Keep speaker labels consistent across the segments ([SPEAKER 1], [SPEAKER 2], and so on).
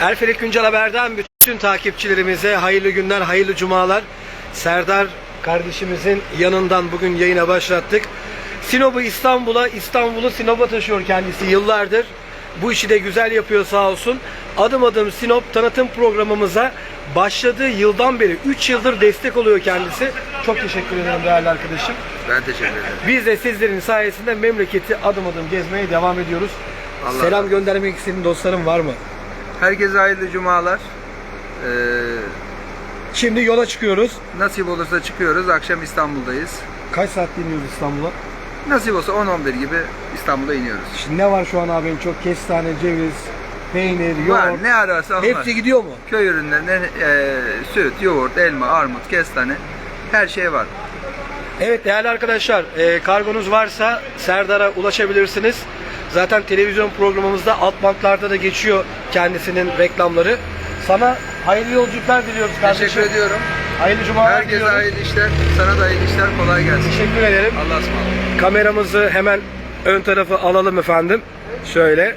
[SPEAKER 1] Erfelek Güncel Haber'den bütün takipçilerimize hayırlı günler, hayırlı cumalar. Serdar kardeşimizin yanından bugün yayına başlattık. Sinop'u İstanbul'a, İstanbul'u Sinop'a taşıyor kendisi yıllardır. Bu işi de güzel yapıyor sağ olsun. Adım adım Sinop tanıtım programımıza başladığı yıldan beri 3 yıldır destek oluyor kendisi. Çok teşekkür ederim değerli arkadaşım.
[SPEAKER 2] Ben teşekkür ederim.
[SPEAKER 1] Biz de sizlerin sayesinde memleketi adım adım gezmeye devam ediyoruz.
[SPEAKER 2] Allah
[SPEAKER 1] Selam göndermek istediğin dostlarım var mı?
[SPEAKER 2] Herkese hayırlı cumalar. Ee,
[SPEAKER 1] Şimdi yola çıkıyoruz.
[SPEAKER 2] nasip olursa çıkıyoruz. Akşam İstanbul'dayız.
[SPEAKER 1] Kaç saat iniyoruz İstanbul'a?
[SPEAKER 2] Nasip olsa 10-11 gibi İstanbul'a iniyoruz.
[SPEAKER 1] Şimdi ne var şu an abi? Çok kestane, ceviz, peynir, yoğurt.
[SPEAKER 2] Var, ne ararsan var.
[SPEAKER 1] Hepsi gidiyor mu?
[SPEAKER 2] Köy ürünlerinden e, süt, yoğurt, elma, armut, kestane her şey var.
[SPEAKER 1] Evet değerli arkadaşlar, e, kargonuz varsa Serdar'a ulaşabilirsiniz. Zaten televizyon programımızda alt bantlarda da geçiyor kendisinin reklamları. Sana hayırlı yolculuklar diliyoruz kardeşim.
[SPEAKER 2] Teşekkür ediyorum.
[SPEAKER 1] Hayırlı cumalar
[SPEAKER 2] Herkese
[SPEAKER 1] diliyoruz.
[SPEAKER 2] hayırlı işler. Sana da hayırlı işler. Kolay gelsin.
[SPEAKER 1] Teşekkür ederim.
[SPEAKER 2] Allah'a ısmarladık.
[SPEAKER 1] Kameramızı hemen ön tarafı alalım efendim. Şöyle.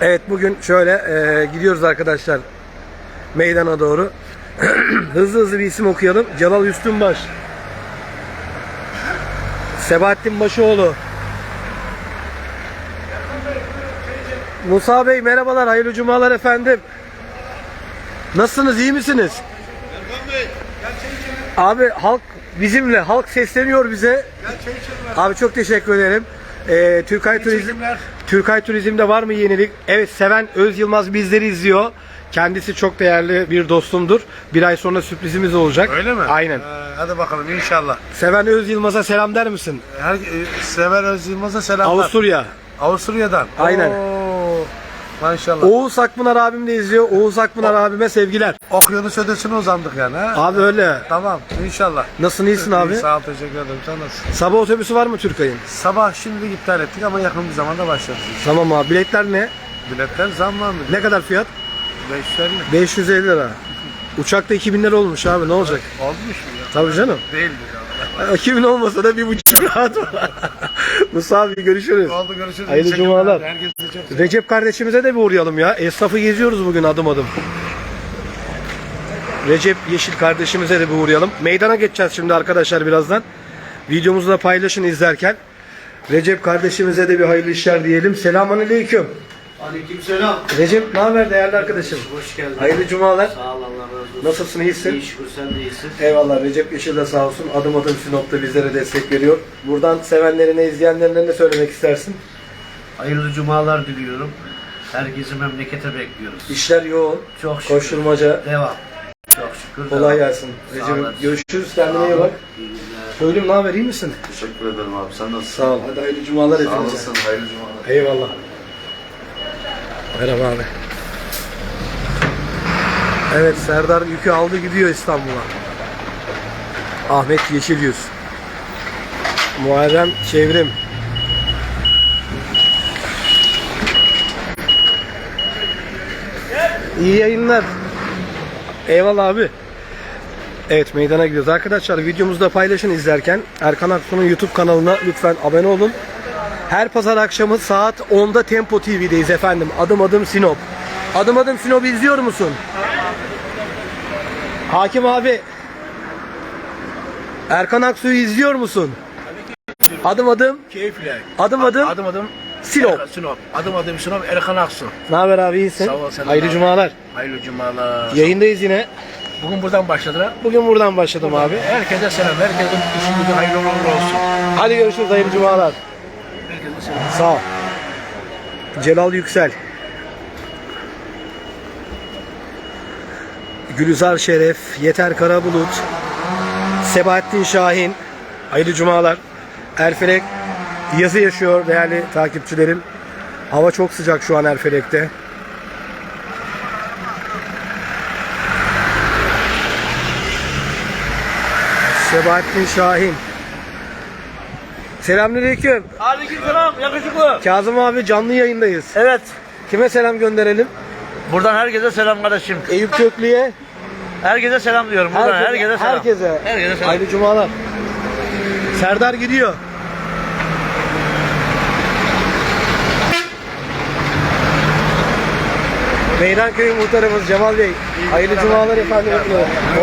[SPEAKER 1] Evet bugün şöyle e, gidiyoruz arkadaşlar meydana doğru. hızlı hızlı bir isim okuyalım. Celal Üstünbaş. Sebahattin Başoğlu. Musa Bey merhabalar, hayırlı cumalar efendim. Nasılsınız, iyi misiniz? Abi halk bizimle, halk sesleniyor bize. Abi çok teşekkür ederim. Ee, Türkay Turizm Türkay Turizm'de var mı yenilik? Evet, Seven Öz Yılmaz bizleri izliyor. Kendisi çok değerli bir dostumdur. Bir ay sonra sürprizimiz olacak.
[SPEAKER 3] Öyle mi?
[SPEAKER 1] Aynen.
[SPEAKER 3] Ee, hadi bakalım inşallah.
[SPEAKER 1] Seven Öz Yılmaz'a selam der misin?
[SPEAKER 3] Her, e, Sever Öz Yılmaz'a selamlar.
[SPEAKER 1] Avusturya.
[SPEAKER 3] Avusturya'dan.
[SPEAKER 1] Aynen.
[SPEAKER 3] Oo, maşallah.
[SPEAKER 1] Oğuz Akpınar abim de izliyor. Oğuz Akpınar abime sevgiler.
[SPEAKER 3] Okyanus ötesine uzandık yani ha.
[SPEAKER 1] Abi öyle.
[SPEAKER 3] Tamam inşallah.
[SPEAKER 1] Nasılsın iyisin abi?
[SPEAKER 3] İyi, sağ ol teşekkür ederim. Sen nasılsın?
[SPEAKER 1] Sabah otobüsü var mı Türkay'ın?
[SPEAKER 3] Sabah şimdi iptal ettik ama yakın bir zamanda başlarız.
[SPEAKER 1] Tamam abi. Biletler ne?
[SPEAKER 3] Biletler zamlandı.
[SPEAKER 1] Ne kadar fiyat?
[SPEAKER 3] 550.
[SPEAKER 1] 550 lira. Uçakta 2000 lira olmuş abi ne olacak?
[SPEAKER 3] Olmuş mu ya?
[SPEAKER 1] Tabii canım.
[SPEAKER 3] Değildir ya.
[SPEAKER 1] 2000 olmasa da bir buçuk rahat var. Musa abi görüşürüz.
[SPEAKER 3] Oldu görüşürüz.
[SPEAKER 1] Hayırlı
[SPEAKER 3] Teşekkürler.
[SPEAKER 1] cumalar.
[SPEAKER 3] Herkese çok
[SPEAKER 1] Recep kardeşimize de bir uğrayalım ya. Esnafı geziyoruz bugün adım adım. Recep Yeşil kardeşimize de bir uğrayalım. Meydana geçeceğiz şimdi arkadaşlar birazdan. Videomuzu da paylaşın izlerken. Recep kardeşimize de bir hayırlı işler diyelim. Selamun aleyküm.
[SPEAKER 4] Aleykümselam.
[SPEAKER 1] Recep ne haber değerli arkadaşım?
[SPEAKER 4] Hoş geldin.
[SPEAKER 1] Hayırlı cumalar.
[SPEAKER 4] Sağ ol Allah razı olsun.
[SPEAKER 1] Nasılsın iyisin?
[SPEAKER 4] İyi şükür sen de iyisin.
[SPEAKER 1] Eyvallah Recep Yeşil de sağ olsun adım adım Sinop'ta bizlere destek veriyor. Buradan sevenlerine, izleyenlerine ne söylemek istersin?
[SPEAKER 4] Hayırlı cumalar diliyorum. Herkesi memlekete bekliyoruz.
[SPEAKER 1] İşler yoğun,
[SPEAKER 4] Çok şükür.
[SPEAKER 1] koşturmaca.
[SPEAKER 4] Devam. Çok şükür.
[SPEAKER 1] Kolay
[SPEAKER 4] devam.
[SPEAKER 1] gelsin.
[SPEAKER 4] Sağ
[SPEAKER 1] Recep'im görüşürüz kendine iyi bak. Köylüm ne haber iyi misin?
[SPEAKER 5] Teşekkür ederim abi. Sen nasılsın?
[SPEAKER 1] Sağ ol. Hadi hayırlı cumalar
[SPEAKER 5] Sağ
[SPEAKER 1] hepinize.
[SPEAKER 5] olasın. Hayırlı cumalar.
[SPEAKER 1] Eyvallah. Merhaba abi. Evet Serdar yükü aldı gidiyor İstanbul'a. Ahmet Yeşilyüz. Muharrem Çevrim. İyi yayınlar. Eyvallah abi. Evet meydana gidiyoruz. Arkadaşlar videomuzu da paylaşın izlerken. Erkan Aksu'nun YouTube kanalına lütfen abone olun. Her pazar akşamı saat 10'da Tempo TV'deyiz efendim. Adım adım Sinop. Adım adım Sinop izliyor musun? Hakim abi. Erkan Aksu'yu izliyor musun? Adım adım
[SPEAKER 6] Keyifle.
[SPEAKER 1] adım adım
[SPEAKER 6] Adım adım
[SPEAKER 1] Sinop.
[SPEAKER 6] Erkan- Sinop. Adım adım Sinop Erkan Aksu.
[SPEAKER 1] Ne haber abi iyisin?
[SPEAKER 6] Sağ ol, sen
[SPEAKER 1] Hayırlı
[SPEAKER 6] abi.
[SPEAKER 1] cumalar.
[SPEAKER 6] Hayırlı cumalar.
[SPEAKER 1] Yayındayız yine.
[SPEAKER 6] Bugün buradan başladılar.
[SPEAKER 1] Bugün buradan başladım abi.
[SPEAKER 6] Herkese selam. Herkesin işi gücü hayırlı olsun.
[SPEAKER 1] Hadi görüşürüz hayırlı cumalar. Sağ ol. Celal Yüksel. Gülizar Şeref, Yeter Karabulut, Sebahattin Şahin. Hayırlı cumalar. Erfelek yazı yaşıyor değerli takipçilerim. Hava çok sıcak şu an Erfelek'te. Sebahattin Şahin. Selamünaleyküm.
[SPEAKER 6] Aleykümselam. Yakışıklı.
[SPEAKER 1] Kazım abi canlı yayındayız.
[SPEAKER 6] Evet.
[SPEAKER 1] Kime selam gönderelim?
[SPEAKER 6] Buradan herkese selam kardeşim.
[SPEAKER 1] Eyüp Köklü'ye.
[SPEAKER 6] Herkese selam diyorum. Buradan herkese, selam.
[SPEAKER 1] Herkese.
[SPEAKER 6] Herkese selam.
[SPEAKER 1] Hayırlı cumalar. Serdar gidiyor. Meydan Köyü muhtarımız Cemal Bey. Hayırlı cumalar efendim.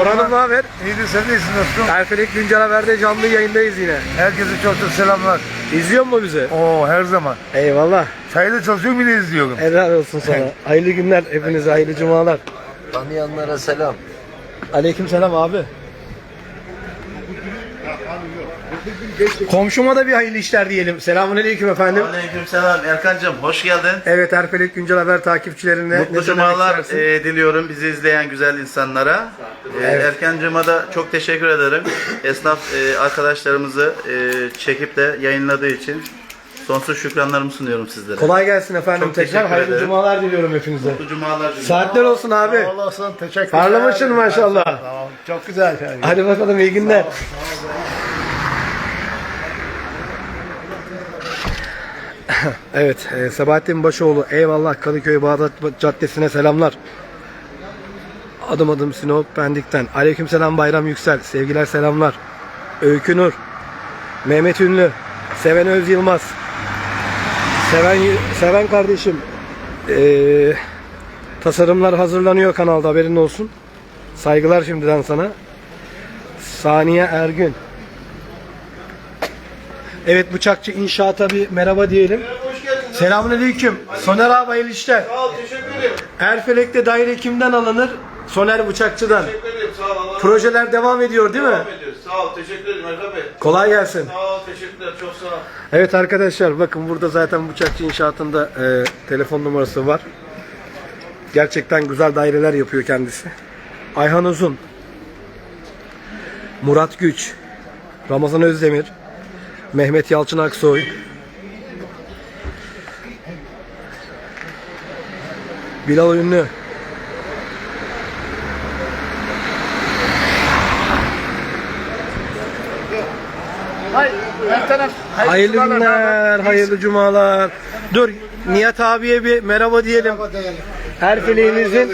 [SPEAKER 1] Orhan'ım ne haber?
[SPEAKER 3] İyidir sen de iyisin dostum.
[SPEAKER 1] Erfelek Güncel Haber'de canlı yayındayız yine.
[SPEAKER 3] Herkese çok çok selamlar.
[SPEAKER 1] İzliyor mu bizi?
[SPEAKER 3] Oo her zaman.
[SPEAKER 1] Eyvallah.
[SPEAKER 3] Çayda çalışıyorum bile izliyorum.
[SPEAKER 1] Helal olsun sana. hayırlı günler hepinize hayırlı cumalar.
[SPEAKER 4] Tanıyanlara selam.
[SPEAKER 1] Aleyküm selam abi. Komşuma da bir hayırlı işler diyelim. Selamun aleyküm efendim.
[SPEAKER 5] Aleykümselam Erkancığım hoş geldin.
[SPEAKER 1] Evet Erfelek Güncel Haber takipçilerine
[SPEAKER 5] Mutlu cumalar e, diliyorum bizi izleyen güzel insanlara. E, Erkancığıma da çok teşekkür ederim. Esnaf e, arkadaşlarımızı e, çekip de yayınladığı için sonsuz şükranlarımı sunuyorum sizlere.
[SPEAKER 1] Kolay gelsin efendim
[SPEAKER 5] Çok
[SPEAKER 1] tekrar. Hayırlı
[SPEAKER 5] ederim.
[SPEAKER 1] cumalar diliyorum hepinize.
[SPEAKER 5] Mutlu cumalar diliyorum.
[SPEAKER 1] Saatler olsun abi.
[SPEAKER 3] Olasın teşekkür
[SPEAKER 1] Parlamışsın maşallah.
[SPEAKER 3] Tamam, çok güzel. Yani.
[SPEAKER 1] Hadi bakalım iyi günler. evet, e, Sebahattin Başoğlu. Eyvallah Kadıköy Bağdat Caddesi'ne selamlar. Adım adım Sinop Pendik'ten. Aleykümselam Bayram Yüksel. Sevgiler selamlar. Öykü Nur. Mehmet Ünlü. Seven Öz Yılmaz. Seven Seven kardeşim. Ee, tasarımlar hazırlanıyor kanalda haberin olsun. Saygılar şimdiden sana. Saniye Ergün. Evet bıçakçı inşaata bir merhaba diyelim. Selamünaleyküm. Soner abi hayırlı işler.
[SPEAKER 7] Sağ ol, teşekkür ederim.
[SPEAKER 1] Erfelek'te daire kimden alınır? Soner Bıçakçı'dan.
[SPEAKER 7] Teşekkür ederim, sağ ol. Allah
[SPEAKER 1] Projeler devam ediyor değil mi?
[SPEAKER 7] devam ediyor. Sağ ol, teşekkür ederim Erkan Bey.
[SPEAKER 1] Kolay gelsin.
[SPEAKER 7] Sağ ol, teşekkürler, çok sağ ol.
[SPEAKER 1] Evet arkadaşlar bakın burada zaten Bıçakçı inşaatında e, telefon numarası var. Gerçekten güzel daireler yapıyor kendisi. Ayhan Uzun. Murat Güç. Ramazan Özdemir. Mehmet Yalçın Aksoy. Bilal Ünlü. Hayırlı günler, hayırlı cumalar. Dur, Nihat abiye bir merhaba diyelim. Erfeleğimizin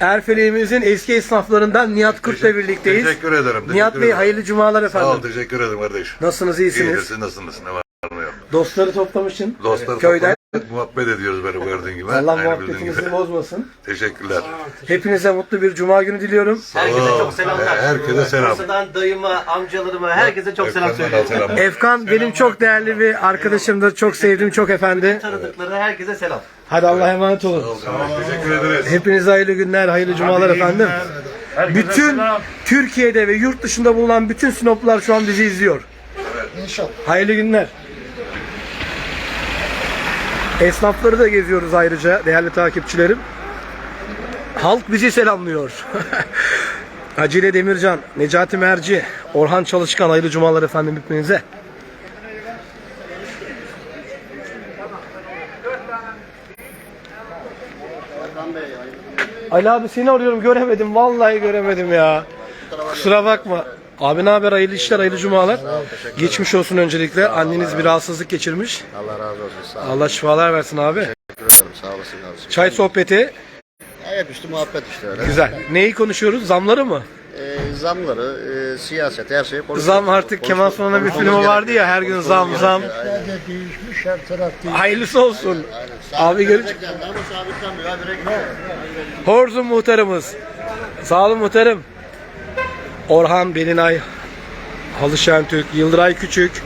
[SPEAKER 1] Erfeleğimizin eski esnaflarından Nihat Kurt'la birlikteyiz.
[SPEAKER 8] Teşekkür ederim. teşekkür
[SPEAKER 1] Nihat Bey
[SPEAKER 8] ederim.
[SPEAKER 1] hayırlı cumalar
[SPEAKER 8] Sağ ol
[SPEAKER 1] efendim.
[SPEAKER 8] teşekkür ederim kardeş.
[SPEAKER 1] Nasılsınız,
[SPEAKER 8] İyidir
[SPEAKER 1] iyisiniz?
[SPEAKER 8] siz nasılsınız? Ne var ne yok?
[SPEAKER 1] Dostları toplamışsın.
[SPEAKER 8] Dostlar
[SPEAKER 1] Köyden.
[SPEAKER 8] topladık, muhabbet ediyoruz böyle gördüğün gibi.
[SPEAKER 1] Allah
[SPEAKER 8] Aynı bildiğin
[SPEAKER 1] muhabbetinizi
[SPEAKER 8] gibi.
[SPEAKER 1] bozmasın.
[SPEAKER 8] Teşekkürler.
[SPEAKER 1] Hepinize mutlu bir cuma günü diliyorum.
[SPEAKER 6] Herkese çok selamlar.
[SPEAKER 8] Herkese selam.
[SPEAKER 6] Bursa'dan dayıma, amcalarıma, herkese çok selam
[SPEAKER 8] Efendim,
[SPEAKER 6] söylüyorum.
[SPEAKER 8] selam.
[SPEAKER 1] Efkan benim çok değerli bir arkadaşımdır. Çok sevdiğim çok efendi.
[SPEAKER 6] Tanıdıklarına herkese selam.
[SPEAKER 1] Hadi Allah'a emanet olun.
[SPEAKER 8] Teşekkür ederiz.
[SPEAKER 1] Hepinize hayırlı günler, hayırlı cumalar efendim. Bütün Türkiye'de ve yurt dışında bulunan bütün Sinoplular şu an bizi izliyor. İnşallah. Hayırlı günler. Esnafları da geziyoruz ayrıca değerli takipçilerim. Halk bizi selamlıyor. Acile Demircan, Necati Merci, Orhan Çalışkan hayırlı cumalar efendim hepinize. Ali abi seni arıyorum göremedim vallahi göremedim ya. Kusura bakma. Abi ne haber hayırlı işler hayırlı cumalar. Geçmiş olsun öncelikle. Anneniz bir rahatsızlık geçirmiş.
[SPEAKER 9] Allah razı olsun. Sağ olun.
[SPEAKER 1] Allah şifalar versin abi.
[SPEAKER 9] ederim. Sağ olasın abiciğim.
[SPEAKER 1] Çay sohbeti
[SPEAKER 9] Hep üstü muhabbet işte öyle.
[SPEAKER 1] güzel. Neyi konuşuyoruz? Zamları mı?
[SPEAKER 9] Ee, zamları, e, siyaset, her şeyi konuşuyoruz.
[SPEAKER 1] Zam artık Kemal Sunal'ın bir filmi vardı ya her gün zam zam.
[SPEAKER 3] Değişmiş her taraf değil.
[SPEAKER 1] Hayırlısı olsun. Abi görüş. Horzun muhtarımız. Sağ olun muhtarım. Orhan Belinay, Halı Şentürk, Yıldıray Küçük,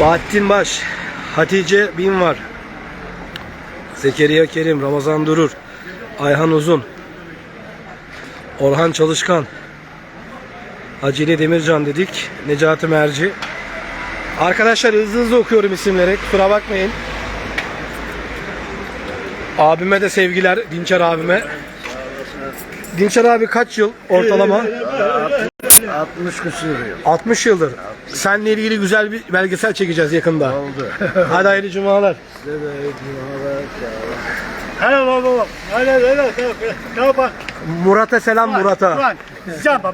[SPEAKER 1] Bahattin Baş, Hatice Bin var. Zekeriya Kerim, Ramazan Durur, Ayhan Uzun, Orhan Çalışkan, Acile Demircan dedik, Necati Merci. Arkadaşlar hızlı hızlı okuyorum isimleri, kusura bakmayın. Abime de sevgiler, Dinçer abime. Dinçer abi kaç yıl ortalama?
[SPEAKER 3] 60 küsur yıl.
[SPEAKER 1] 60 yıldır. Seninle ilgili güzel bir belgesel çekeceğiz yakında. Oldu. Hadi hayırlı cumalar.
[SPEAKER 3] Hadi baba. Hadi hadi. Ne bak.
[SPEAKER 1] Murat'a selam Murat'a.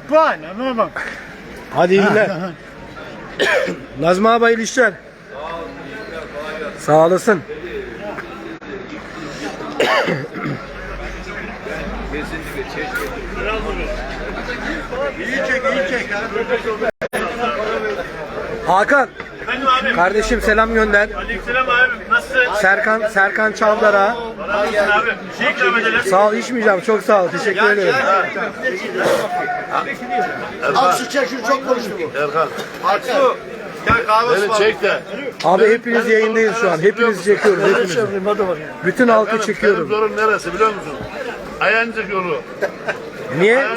[SPEAKER 3] Puan. Ama bak.
[SPEAKER 1] Hadi iyi günler. Nazmi abi hayırlı işler. Sağ olasın. Hakan
[SPEAKER 3] Efendim abi.
[SPEAKER 1] Kardeşim selam gönder.
[SPEAKER 3] Aleykümselam abi. Nasılsın?
[SPEAKER 1] Serkan Serkan Çavdar'a.
[SPEAKER 3] Nasılsın abi? Şey ikram edelim.
[SPEAKER 1] Sağ ol içmeyeceğim. Çok sağ ol. Teşekkür ederim.
[SPEAKER 9] Al şu çek şunu çok konuştu bu.
[SPEAKER 8] Beni çek de.
[SPEAKER 1] Abi hepiniz yayındayız şu an. Hepiniz çekiyoruz. Hepiniz. Bütün halkı çekiyorum.
[SPEAKER 8] Sorun neresi biliyor musun? Ayancık yolu.
[SPEAKER 1] Niye?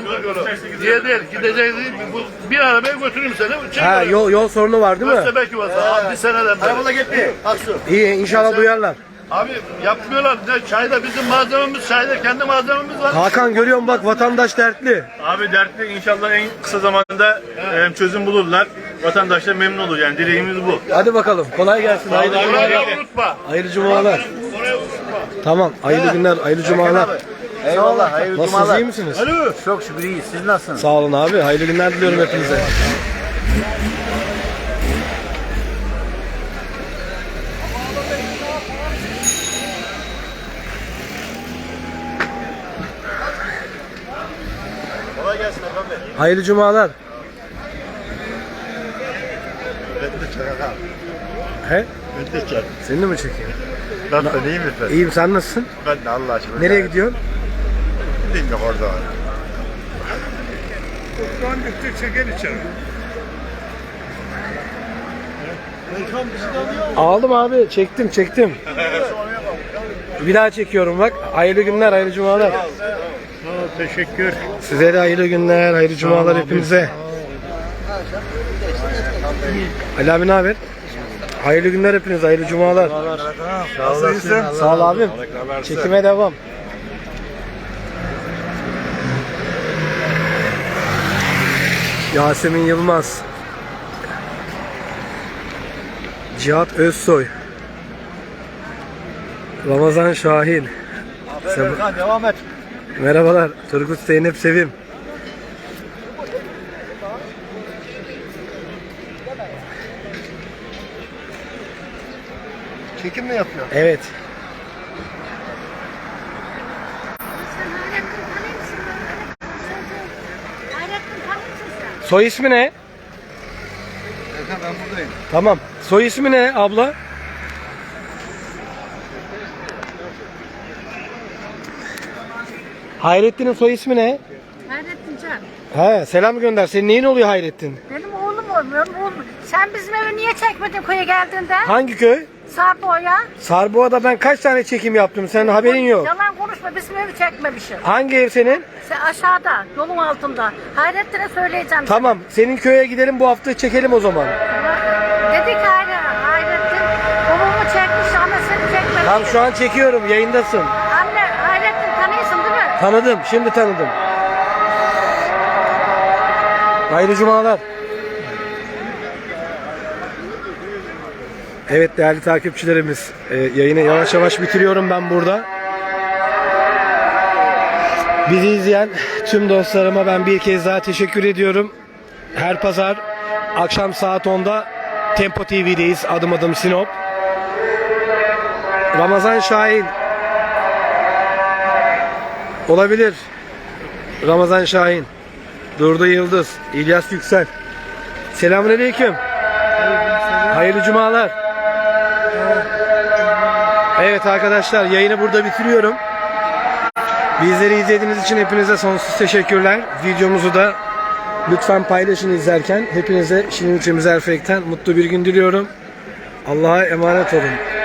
[SPEAKER 8] Diye değil gideceğiz. Bu, bir arabaya götüreyim seni. Çek
[SPEAKER 1] Ha yol yol sorunu var değil mi?
[SPEAKER 8] Köstebek yuvası. Abi bir seneden beri.
[SPEAKER 9] Arabada gitti. Aksu.
[SPEAKER 1] İyi inşallah duyarlar.
[SPEAKER 8] Abi yapmıyorlar. Ne, çayda bizim malzememiz, çayda kendi malzememiz var.
[SPEAKER 1] Hakan görüyorum bak vatandaş dertli.
[SPEAKER 3] Abi dertli inşallah en kısa zamanda e, çözüm bulurlar. Vatandaşlar memnun olur yani dileğimiz bu.
[SPEAKER 1] Hadi bakalım. Kolay gelsin. Hayırlı cumalar.
[SPEAKER 8] Orayı unutma.
[SPEAKER 1] Hayırlı cumalar.
[SPEAKER 8] Orayı unutma.
[SPEAKER 1] Tamam. Hayırlı günler. Hayırlı cumalar.
[SPEAKER 6] Eyvallah hayırlı
[SPEAKER 1] Nasılsınız? iyi misiniz?
[SPEAKER 6] Çok şükür iyiyiz. Siz nasılsınız?
[SPEAKER 1] Sağ olun abi. Hayırlı günler diliyorum hepinize.
[SPEAKER 9] Kolay gelsin Erkan Bey.
[SPEAKER 1] Hayırlı cumalar. He?
[SPEAKER 9] Ben de çek.
[SPEAKER 1] Seni de mi çekeyim?
[SPEAKER 9] Nasılsın iyi misin?
[SPEAKER 1] İyiyim sen nasılsın?
[SPEAKER 9] Ben de Allah aşkına.
[SPEAKER 1] Nereye gidiyorsun?
[SPEAKER 9] Bilmiyorum orada.
[SPEAKER 1] Aldım abi. Çektim çektim. Bir daha çekiyorum bak. Hayırlı günler, hayırlı cumalar.
[SPEAKER 3] Teşekkür.
[SPEAKER 1] Size de hayırlı günler, hayırlı cumalar hepinize. Ali abi ne haber? Hayırlı günler hepinize, hayırlı cumalar.
[SPEAKER 3] Sağ olasın.
[SPEAKER 1] Sağ ol abim. Çekime devam. Yasemin Yılmaz. Cihat Özsoy. Ramazan Şahin. Seb-
[SPEAKER 9] devam et.
[SPEAKER 1] Merhabalar. Turgut Zeynep Sevim.
[SPEAKER 9] Çekim mi yapıyor?
[SPEAKER 1] Evet. Soy ismi ne?
[SPEAKER 2] Erkan ben buradayım.
[SPEAKER 1] Tamam. Soy ismi ne abla? Hayrettin'in soy ismi ne?
[SPEAKER 10] Hayrettin Can.
[SPEAKER 1] He, selam gönder. Senin neyin oluyor Hayrettin?
[SPEAKER 10] Benim oğlum olmuyor. Oğlum. Sen bizim evi niye çekmedin köye geldiğinde?
[SPEAKER 1] Hangi köy?
[SPEAKER 10] Sarboğa'ya.
[SPEAKER 1] Sarboğa'da ben kaç tane çekim yaptım? Senin haberin yok.
[SPEAKER 10] Yalan konuşma bizim evi çekmemişsin.
[SPEAKER 1] Hangi ev senin?
[SPEAKER 10] Sen aşağıda yolun altında. Hayrettin'e söyleyeceğim.
[SPEAKER 1] Tamam. Senin köye gidelim bu hafta çekelim o zaman.
[SPEAKER 10] Dedi ki Hayrettin, Hayrettin babamı çekmiş ama seni çekmemiş.
[SPEAKER 1] Tamam şu an çekiyorum. Yayındasın. Tanıdım. Şimdi tanıdım. Hayırlı cumalar. Evet değerli takipçilerimiz, e, yayını yavaş yavaş bitiriyorum ben burada. Bizi izleyen tüm dostlarıma ben bir kez daha teşekkür ediyorum. Her pazar akşam saat 10'da Tempo TV'deyiz. Adım adım Sinop. Ramazan Şahin. Olabilir. Ramazan Şahin. Durdu Yıldız. İlyas Yüksel. Selamünaleyküm. Hayırlı cumalar. Evet arkadaşlar yayını burada bitiriyorum. Bizleri izlediğiniz için hepinize sonsuz teşekkürler. Videomuzu da lütfen paylaşın izlerken. Hepinize Şirin Ülkemiz Erfek'ten mutlu bir gün diliyorum. Allah'a emanet olun.